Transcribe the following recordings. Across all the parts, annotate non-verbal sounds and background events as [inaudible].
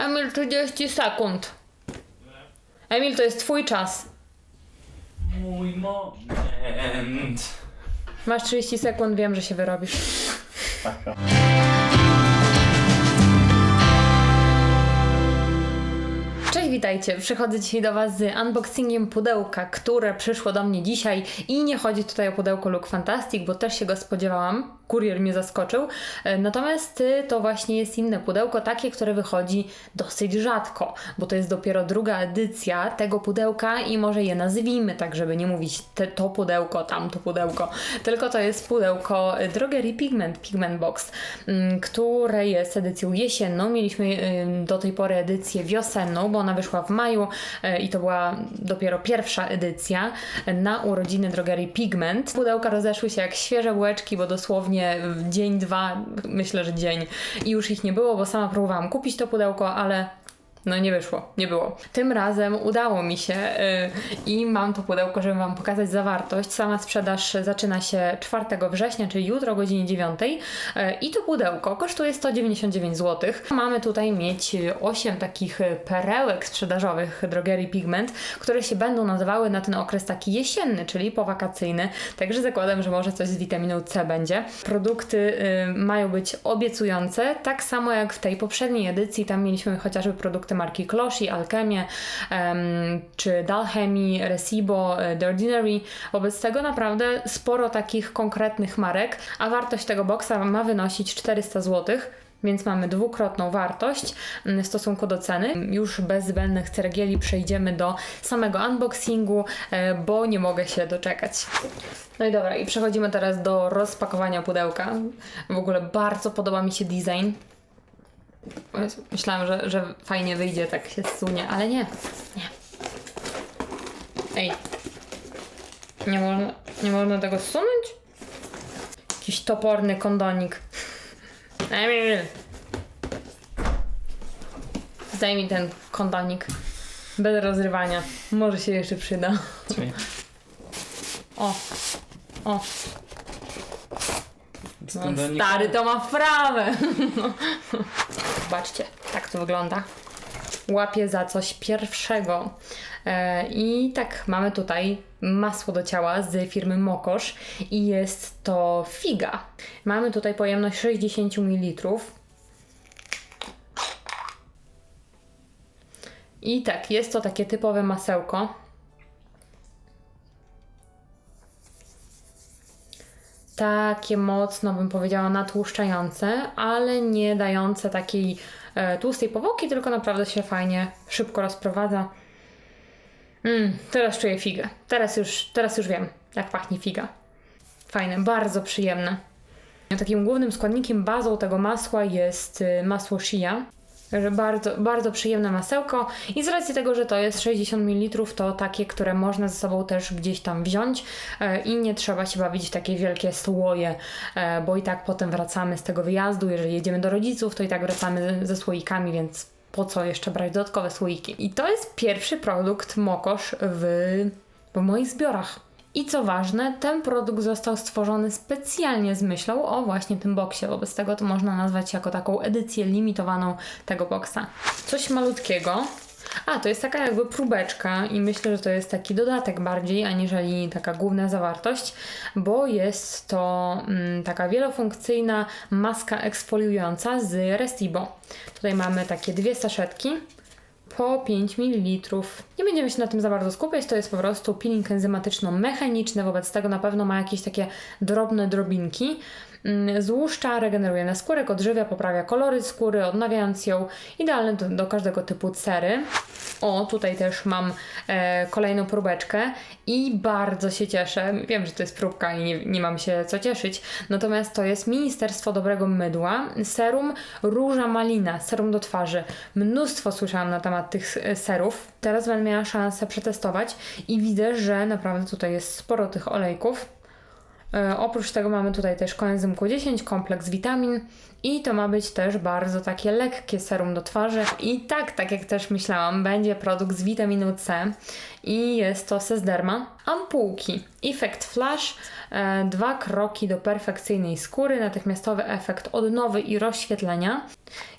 Emil, 30 sekund. Emil, to jest twój czas. Mój moment. Masz 30 sekund, wiem, że się wyrobisz. Cześć, witajcie. Przychodzę dzisiaj do Was z unboxingiem pudełka, które przyszło do mnie dzisiaj i nie chodzi tutaj o pudełko Look Fantastic, bo też się go spodziewałam. Kurier mnie zaskoczył. E, Natomiast y, to właśnie jest inne pudełko, takie, które wychodzi dosyć rzadko, bo to jest dopiero druga edycja tego pudełka i może je nazwijmy tak, żeby nie mówić te, to pudełko, tamto pudełko, tylko to jest pudełko Drogerii Pigment, Pigment Box, mm, które jest edycją jesienną. Mieliśmy do tej pory edycję wiosenną, bo ona wyszła w maju y, i to była dopiero pierwsza edycja na urodziny Drogerii Pigment. Pudełka rozeszły się jak świeże bułeczki, bo dosłownie dzień, dwa, myślę, że dzień i już ich nie było, bo sama próbowałam kupić to pudełko, ale no nie wyszło, nie było. Tym razem udało mi się yy, i mam to pudełko, żeby Wam pokazać zawartość. Sama sprzedaż zaczyna się 4 września, czyli jutro o godzinie 9 yy, i to pudełko kosztuje 199 zł. Mamy tutaj mieć 8 takich perełek sprzedażowych drogerii Pigment, które się będą nazywały na ten okres taki jesienny, czyli powakacyjny. Także zakładam, że może coś z witaminą C będzie. Produkty yy, mają być obiecujące, tak samo jak w tej poprzedniej edycji. Tam mieliśmy chociażby produkty marki Kloshi, Alchemie, em, czy Dalchemy, Recibo, e, The Ordinary. Wobec tego naprawdę sporo takich konkretnych marek, a wartość tego boksa ma wynosić 400 zł. Więc mamy dwukrotną wartość mm, w stosunku do ceny. Już bez zbędnych ceregieli przejdziemy do samego unboxingu, e, bo nie mogę się doczekać. No i dobra, i przechodzimy teraz do rozpakowania pudełka. W ogóle bardzo podoba mi się design. Myślałam, że, że fajnie wyjdzie, tak się zsunie, ale nie. Nie. Ej. Nie można, nie można tego zsunąć? Jakiś toporny kondonik. Emil! Zdaj mi ten kondonik. Bez rozrywania. Może się jeszcze przyda. O. O. No, skąd stary to ma wprawę. [laughs] Zobaczcie, tak to wygląda. Łapię za coś pierwszego. E, I tak, mamy tutaj masło do ciała z firmy Mokosz i jest to figa. Mamy tutaj pojemność 60 ml. I tak, jest to takie typowe masełko. Takie mocno, bym powiedziała, natłuszczające, ale nie dające takiej e, tłustej powłoki, tylko naprawdę się fajnie, szybko rozprowadza. Mm, teraz czuję figę. Teraz już, teraz już wiem, jak pachnie figa. Fajne, bardzo przyjemne. Takim głównym składnikiem, bazą tego masła jest y, masło shea. Także bardzo, bardzo przyjemne masełko i z racji tego, że to jest 60 ml, to takie, które można ze sobą też gdzieś tam wziąć e, i nie trzeba się bawić w takie wielkie słoje, e, bo i tak potem wracamy z tego wyjazdu, jeżeli jedziemy do rodziców, to i tak wracamy ze słoikami, więc po co jeszcze brać dodatkowe słoiki. I to jest pierwszy produkt Mokosz w, w moich zbiorach. I co ważne, ten produkt został stworzony specjalnie z myślą o właśnie tym boksie. Wobec tego to można nazwać jako taką edycję limitowaną tego boksa. Coś malutkiego. A, to jest taka jakby próbeczka i myślę, że to jest taki dodatek bardziej, aniżeli taka główna zawartość, bo jest to mm, taka wielofunkcyjna maska eksfoliująca z Restibo. Tutaj mamy takie dwie saszetki po 5 ml. Nie będziemy się na tym za bardzo skupiać, to jest po prostu peeling enzymatyczno-mechaniczny, wobec tego na pewno ma jakieś takie drobne drobinki. Mm, Złuszcza, regeneruje naskórek, odżywia, poprawia kolory skóry, odnawiając ją. Idealny do, do każdego typu cery. O, tutaj też mam e, kolejną próbeczkę i bardzo się cieszę. Wiem, że to jest próbka i nie, nie mam się co cieszyć. Natomiast to jest Ministerstwo Dobrego Mydła. Serum Róża Malina, serum do twarzy. Mnóstwo słyszałam na temat tych e, serów. Teraz będę miała szansę przetestować i widzę, że naprawdę tutaj jest sporo tych olejków. E, oprócz tego mamy tutaj też koenzym Q10, kompleks witamin i to ma być też bardzo takie lekkie serum do twarzy. I tak, tak jak też myślałam, będzie produkt z witaminą C i jest to Sesderma. Ampułki. Effect Flash. E, dwa kroki do perfekcyjnej skóry. Natychmiastowy efekt odnowy i rozświetlenia.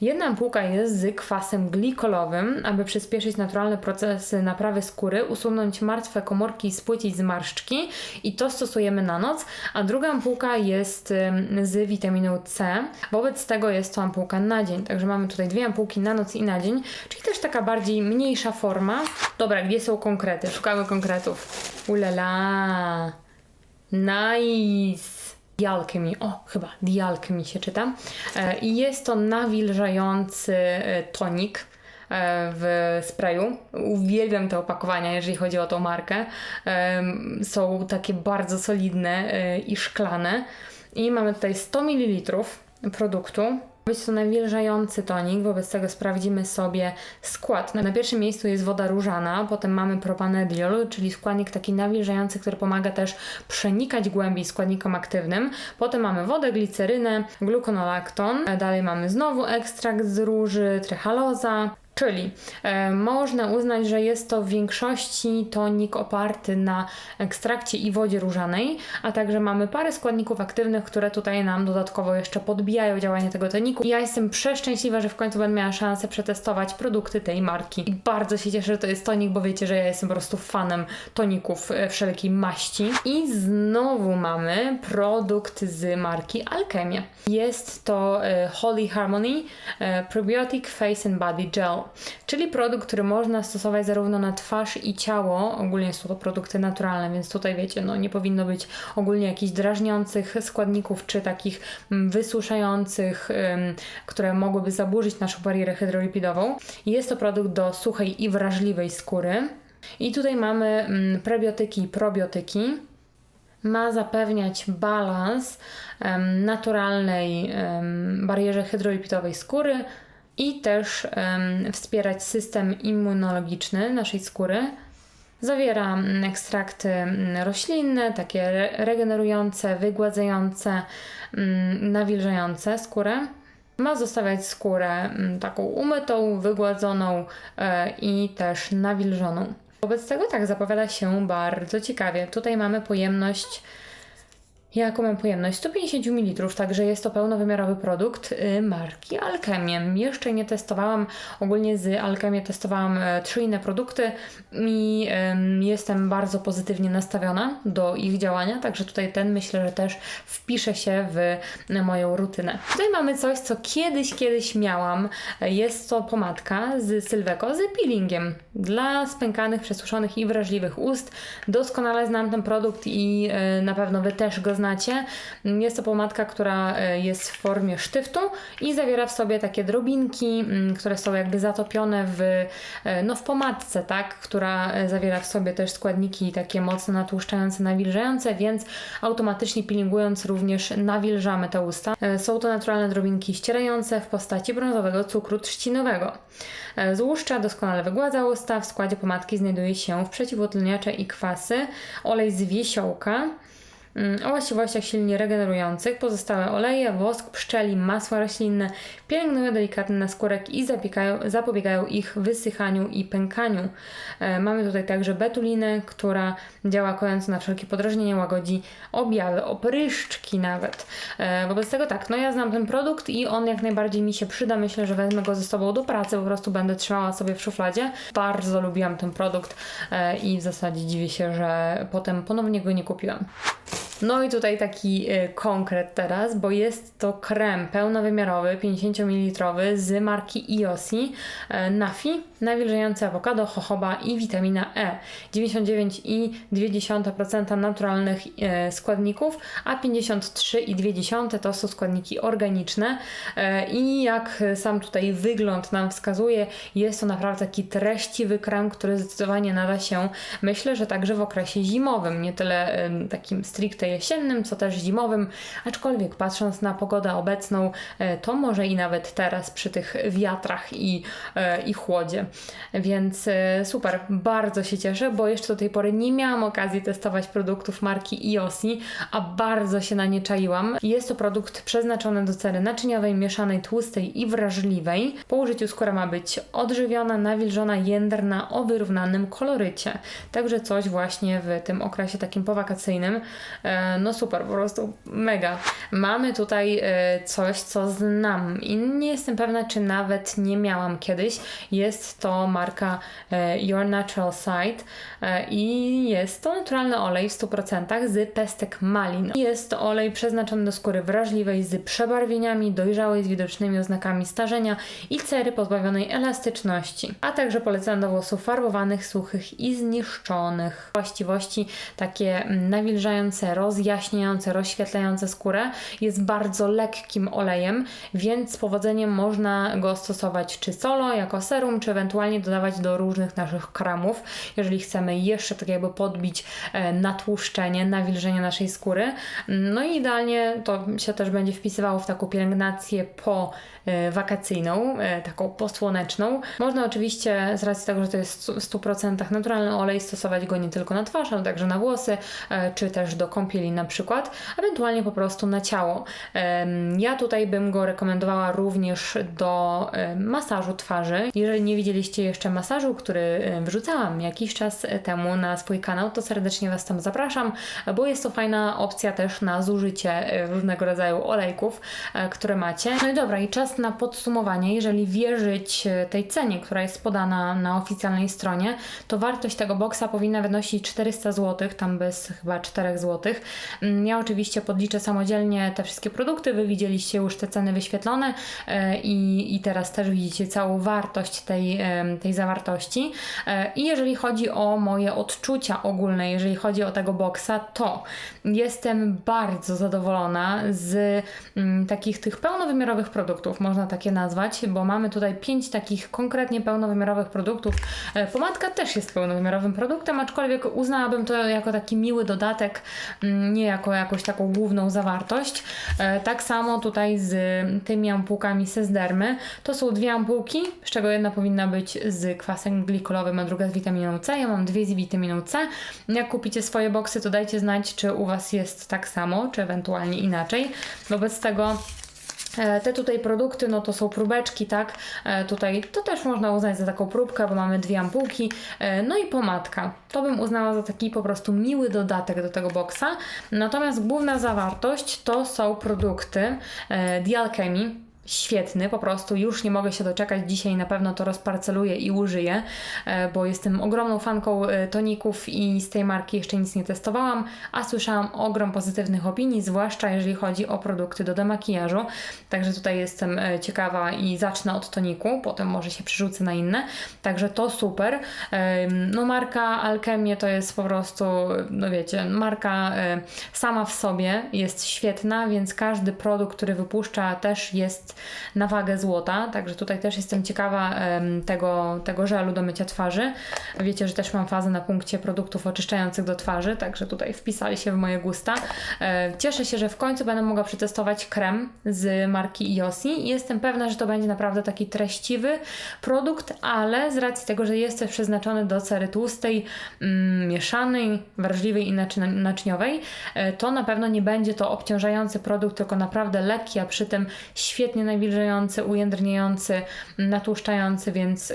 Jedna ampułka jest z kwasem glikolowym, aby przyspieszyć naturalne procesy naprawy skóry, usunąć martwe komórki i spłycić zmarszczki i to stosujemy na noc, a druga ampułka jest z witaminą C. Wobec tego jest to ampułka na dzień, także mamy tutaj dwie ampułki na noc i na dzień, czyli też taka bardziej mniejsza forma. Dobra, gdzie są konkrety? Szukamy konkretów. Ulala. Nice. The Alchemy, o chyba The Alchemy się czyta. E, I jest to nawilżający e, tonik w sprayu. Uwielbiam te opakowania, jeżeli chodzi o tą markę. Em, Są takie bardzo solidne e, i szklane. I mamy tutaj 100 ml produktu. Być to nawilżający tonik, wobec tego sprawdzimy sobie skład. Na pierwszym miejscu jest woda różana, potem mamy propanediol, czyli składnik taki nawilżający, który pomaga też przenikać głębiej składnikom aktywnym. Potem mamy wodę, glicerynę, gluconolakton. Dalej mamy znowu ekstrakt z róży, trychaloza. Czyli e, można uznać, że jest to w większości tonik oparty na ekstrakcie i wodzie różanej, a także mamy parę składników aktywnych, które tutaj nam dodatkowo jeszcze podbijają działanie tego toniku. Ja jestem przeszczęśliwa, że w końcu będę miała szansę przetestować produkty tej marki. I bardzo się cieszę, że to jest tonik, bo wiecie, że ja jestem po prostu fanem toników e, wszelkiej maści. I znowu mamy produkt z marki Alchemia. Jest to e, Holy Harmony e, Probiotic Face and Body Gel, czyli produkt, który można stosować zarówno na twarz i ciało. Ogólnie są to produkty naturalne, więc tutaj wiecie, no nie powinno być ogólnie jakichś drażniących składników czy takich mm, wysuszających, które mogłyby zaburzyć naszą barierę hydrolipidową. Jest to produkt do suchej i wrażliwej skóry. I tutaj mamy mm, prebiotyki i probiotyki ma zapewniać balans naturalnej barierze hydrolipidowej skóry i też wspierać system immunologiczny naszej skóry. Zawiera mm, ekstrakty mm, roślinne, takie re- regenerujące, wygładzające, mm, nawilżające skórę. Ma zostawiać skórę taką umytą, wygładzoną e, i też nawilżoną. Wobec tego tak zapowiada się bardzo ciekawie. Tutaj mamy pojemność. Jaką mam pojemność? 150 ml, także jest to pełnowymiarowy produkt y, marki Alchemie. Jeszcze nie testowałam, ogólnie z Alchemie testowałam e, trzy inne produkty i em, jestem bardzo pozytywnie nastawiona do ich działania, także tutaj ten myślę, że też wpisze się w moją rutynę. Tutaj mamy coś, co kiedyś, kiedyś miałam. Jest to pomadka z Sylweco z peelingiem dla spękanych, przesuszonych i wrażliwych ust. Doskonale znam ten produkt i e, na pewno Wy też go znacie. Jest to pomadka, która e, jest w formie sztyftu i zawiera w sobie takie drobinki, mm, które są jakby zatopione w, e, no, w pomadce, tak? która e, zawiera w sobie też składniki takie mocno natłuszczające, nawilżające, więc automatycznie peelingując również nawilżamy te usta. Są to naturalne drobinki ścierające w postaci brązowego cukru trzcinowego. Złuszcza doskonale wygładza usta. W składzie pomadki znajduje się w przeciwutleniacze i kwasy, olej z wiesiołka, O właściwościach silnie regenerujących pozostałe oleje, wosk pszczeli, masła roślinne pielęgnują delikatny naskórek i zapobiegają ich wysychaniu i pękaniu. E, mamy tutaj także betulinę, która działa kojąco na wszelkie podrażnienia, łagodzi objawy, opryszczki nawet. E, wobec tego tak, no ja znam ten produkt i on jak najbardziej mi się przyda. Myślę, że wezmę go ze sobą do pracy, po prostu będę trzymała sobie w szufladzie. Bardzo lubiłam ten produkt e, i w zasadzie dziwię się, że potem ponownie go nie kupiłam. No i tutaj taki y, konkret teraz, bo jest to krem pełnowymiarowy, 50 ml z marki Iosi, e, Nafi, nawilżający awokado, jojoba i witamina E. 99,2% naturalnych e, składników, a 53,2% to są składniki organiczne. E, I jak sam tutaj wygląd nam wskazuje, jest to naprawdę taki treściwy krem, który zdecydowanie nada się, myślę, że także w okresie zimowym, nie tyle takim stricte jesiennym, co też zimowym, aczkolwiek patrząc na pogodę obecną, e, to może i nawet teraz przy tych wiatrach i, e, i chłodzie. Więc e, super, bardzo się cieszę, bo jeszcze do tej pory nie miałam okazji testować produktów marki Iosi, a bardzo się na nie czaiłam. Jest to produkt przeznaczony do cery naczyniowej, mieszanej, tłustej i wrażliwej. Po użyciu skóra ma być odżywiona, nawilżona, jędrna, o wyrównanym kolorycie. Także coś właśnie w tym okresie takim powakacyjnym. No super, po prostu mega. Mamy tutaj e, coś, co znam i nie jestem pewna, czy nawet nie miałam kiedyś. Jest to marka e, Your Natural Side e, i jest to naturalny olej w 100% z pestek malin. Jest to olej przeznaczony do skóry wrażliwej z przebarwieniami, dojrzałej z widocznymi oznakami starzenia i cery pozbawionej elastyczności, a także polecany do włosów farbowanych, suchych i zniszczonych. Właściwości takie mm, nawilżające, rozjaśniające, rozświetlające skórę. Jest bardzo lekkim olejem, więc z powodzeniem można go stosować czy solo, jako serum, czy ewentualnie dodawać do różnych naszych kremów, jeżeli chcemy jeszcze tak jakby podbić e, natłuszczenie, nawilżenie naszej skóry. No i idealnie to się też będzie wpisywało w taką pielęgnację po e, wakacyjną, e, taką posłoneczną. Można oczywiście z racji tego, że to jest w 100% naturalny olej, stosować go nie tylko na twarz, ale także na włosy, czy też do kąpieli na przykład, ewentualnie po prostu na ciało. Ja tutaj bym go rekomendowała również do masażu twarzy. Jeżeli nie widzieliście jeszcze masażu, który wrzucałam jakiś czas temu na swój kanał, to serdecznie Was tam zapraszam, bo jest to fajna opcja też na zużycie e, różnego rodzaju olejków, e, które macie. No i dobra, i czas na podsumowanie. Jeżeli wierzyć e, tej cenie, która jest podana na oficjalnej stronie, to wartość tego boksa powinna wynosić 400 zł, tam bez chyba 4 zł. Mm, Ja oczywiście podliczę samodzielnie te wszystkie produkty, Wy widzieliście już te ceny wyświetlone e, i, i teraz też widzicie całą wartość tej, em, tej zawartości. E, I jeżeli chodzi o moje odczucia ogólne, jeżeli chodzi o tego boksa, to jestem bardzo zadowolona z mm, takich tych pełnowymiarowych produktów, można takie nazwać, bo mamy tutaj pięć takich konkretnie pełnowymiarowych produktów. E, Pomadka też jest pełnowymiarowym produktem, aczkolwiek uznałabym to jako taki miły dodatek, mm, nie jako jakąś taką główną zawartość. E, Tak samo tutaj z tymi ampułkami Sesdermy. To są dwie ampułki, z czego jedna powinna być z kwasem glikolowym, a druga z witaminą C. Ja mam dwie z witaminą C. Jak kupicie swoje boksy, to dajcie znać, czy u Was jest tak samo, czy ewentualnie inaczej. Wobec tego Te tutaj produkty, no to są próbeczki, tak? E, Tutaj to też można uznać za taką próbkę, bo mamy dwie ampułki. E, No i pomadka. To bym uznała za taki po prostu miły dodatek do tego boksa. Natomiast główna zawartość to są produkty e, The Alchemy świetny, po prostu już nie mogę się doczekać. Dzisiaj na pewno to rozparceluję i użyję, e, bo jestem ogromną fanką e, toników i z tej marki jeszcze nic nie testowałam, a słyszałam ogrom pozytywnych opinii, zwłaszcza jeżeli chodzi o produkty do demakijażu. Także tutaj jestem e, ciekawa i zacznę od toniku, potem może się przerzucę na inne. Także to super. No marka Alchemie to jest po prostu, no wiecie, marka sama w sobie jest świetna, więc każdy produkt, który wypuszcza też jest na wagę złota, także tutaj też jestem ciekawa tego, tego żelu do mycia twarzy. Wiecie, że też mam fazę na punkcie produktów oczyszczających do twarzy, także tutaj wpisali się w moje gusta. E, Cieszę się, że w końcu będę mogła przetestować krem z marki Iosi i jestem pewna, że to będzie naprawdę taki treściwy produkt, ale z racji tego, że jest też przeznaczony do cery tłustej, mm, mieszanej, wrażliwej i naczyniowej, e, to na pewno nie będzie to obciążający produkt, tylko naprawdę lekki, a przy tym świetnie nawilżający, ujędrniający, natłuszczający, więc y,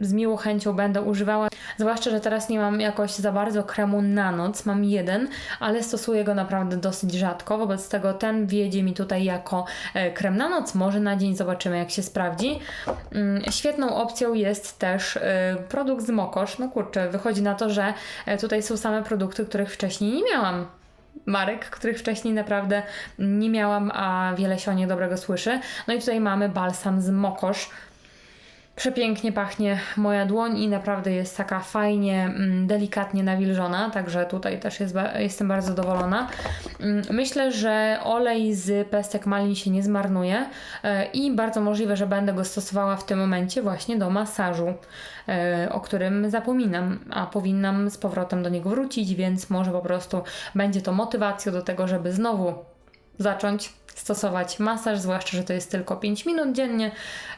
z miłą chęcią będę używała. Zwłaszcza, że teraz nie mam jakoś za bardzo kremu na noc, mam jeden, ale stosuję go naprawdę dosyć rzadko, wobec tego ten wjedzie mi tutaj jako e, krem na noc, może na dzień zobaczymy jak się sprawdzi. Mm, Świetną opcją jest też e, produkt z Mokosz. No kurczę, wychodzi na to, że e, tutaj są same produkty, których wcześniej nie miałam marek, których wcześniej naprawdę nie miałam, a wiele się o nich dobrego słyszy. No i tutaj mamy balsam z Mokosz. Przepięknie pachnie moja dłoń i naprawdę jest taka fajnie, mm, delikatnie nawilżona, także tutaj też jest, jestem bardzo zadowolona. Mm, Myślę, że olej z pestek malin się nie zmarnuje e, i bardzo możliwe, że będę go stosowała w tym momencie właśnie do masażu, e, o którym zapominam, a powinnam z powrotem do niego wrócić, więc może po prostu będzie to motywacją do tego, żeby znowu zacząć stosować masaż, zwłaszcza, że to jest tylko 5 minut dziennie,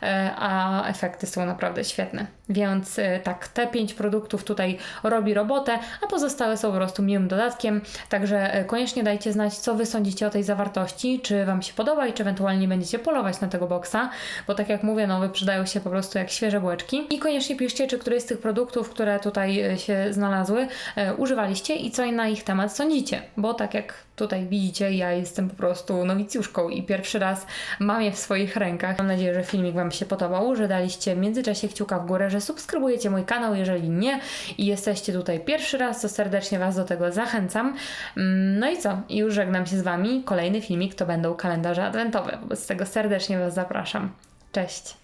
e, a efekty są naprawdę świetne. Więc e, tak, te 5 produktów tutaj robi robotę, a pozostałe są po prostu miłym dodatkiem. Także e, koniecznie dajcie znać, co Wy sądzicie o tej zawartości, czy Wam się podoba i czy ewentualnie będziecie polować na tego boksa, bo tak jak mówię, no wyprzedają się po prostu jak świeże bułeczki. I koniecznie piszcie, czy któryś z tych produktów, które tutaj się znalazły, używaliście i co na ich temat sądzicie, bo tak jak tutaj widzicie, ja jestem po prostu i pierwszy raz mam je w swoich rękach. Mam nadzieję, że filmik Wam się podobał, że daliście w międzyczasie kciuka w górę, że subskrybujecie mój kanał. Jeżeli nie i jesteście tutaj pierwszy raz, to serdecznie Was do tego zachęcam. Mm, No i co? Już żegnam się z Wami. Kolejny filmik to będą kalendarze adwentowe. Wobec tego serdecznie Was zapraszam. Cześć!